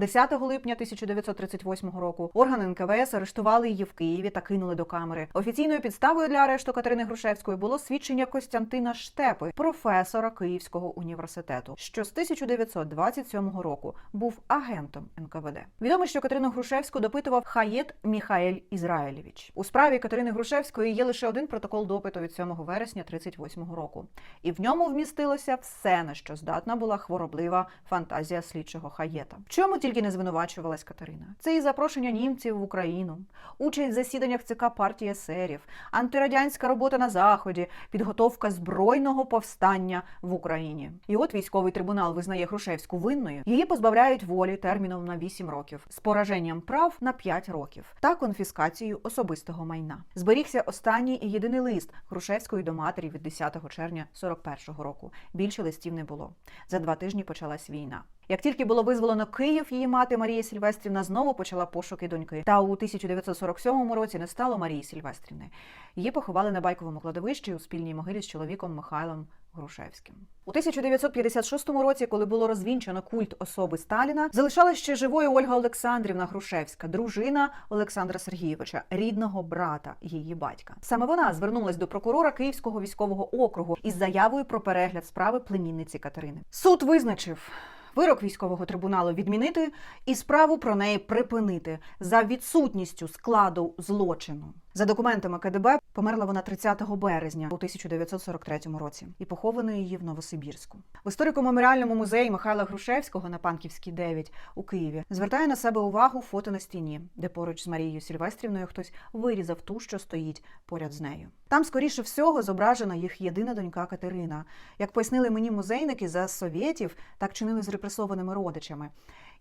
10 липня 1938 року органи НКВС арештували її в Києві та кинули до камери. Офіційною підставою для арешту Катерини Грушевської було свідчення Костянтина Штепи, професора Київського університету, що з 1927 року був агентом НКВД. Відомо, що Катерину Грушевську допитував Хаєт Міхаель Ізраїлєвич. У справі Катерини Грушевської є лише один протокол допиту від 7 вересня 38 року, і в ньому вмістилося все, на що здатна була хвороблива фантазія слідчого Хаєта. В чому тільки не звинувачувалась Катерина. Це і запрошення німців в Україну, участь в засіданнях ЦК партії есерів, антирадянська робота на заході, підготовка збройного повстання в Україні. І от військовий трибунал визнає Грушевську винною. Її позбавляють волі терміном на 8 років, з пораженням прав на 5 років та конфіскацією особистого майна. Зберігся останній і єдиний лист Грушевської до матері від 10 червня 41-го року. Більше листів не було. За два тижні почалась війна. Як тільки було визволено Київ, її мати Марія Сільвестрівна знову почала пошуки доньки. Та у 1947 році не стало Марії Сільвестрівни. Її поховали на байковому кладовищі у спільній могилі з чоловіком Михайлом Грушевським. У 1956 році, коли було розвінчано культ особи Сталіна, залишалась ще живою Ольга Олександрівна Грушевська, дружина Олександра Сергійовича, рідного брата її батька. Саме вона звернулась до прокурора Київського військового округу із заявою про перегляд справи племінниці Катерини. Суд визначив. Вирок військового трибуналу відмінити і справу про неї припинити за відсутністю складу злочину. За документами КДБ померла вона 30 березня у 1943 році і поховано її в Новосибірську. В історико-меморіальному музеї Михайла Грушевського на Панківській 9 у Києві звертає на себе увагу фото на стіні, де поруч з Марією Сільвестрівною хтось вирізав ту, що стоїть поряд з нею. Там, скоріше всього, зображена їх єдина донька Катерина. Як пояснили мені музейники, за совєтів так чинили з репресованими родичами.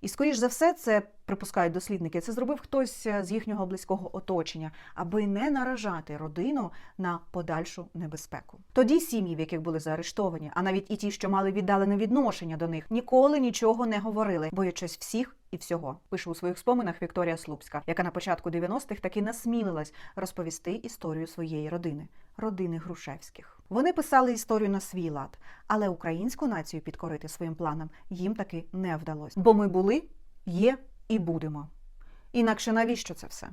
І скоріш за все, це припускають дослідники. Це зробив хтось е, з їхнього близького оточення, аби не наражати родину на подальшу небезпеку. Тоді сім'ї, в яких були заарештовані, а навіть і ті, що мали віддалене відношення до них, ніколи нічого не говорили, боячись всіх. І всього пише у своїх споминах Вікторія Слупська, яка на початку 90-х таки насмілилась розповісти історію своєї родини родини Грушевських. Вони писали історію на свій лад, але українську націю підкорити своїм планам їм таки не вдалося. Бо ми були, є і будемо. Інакше навіщо це все?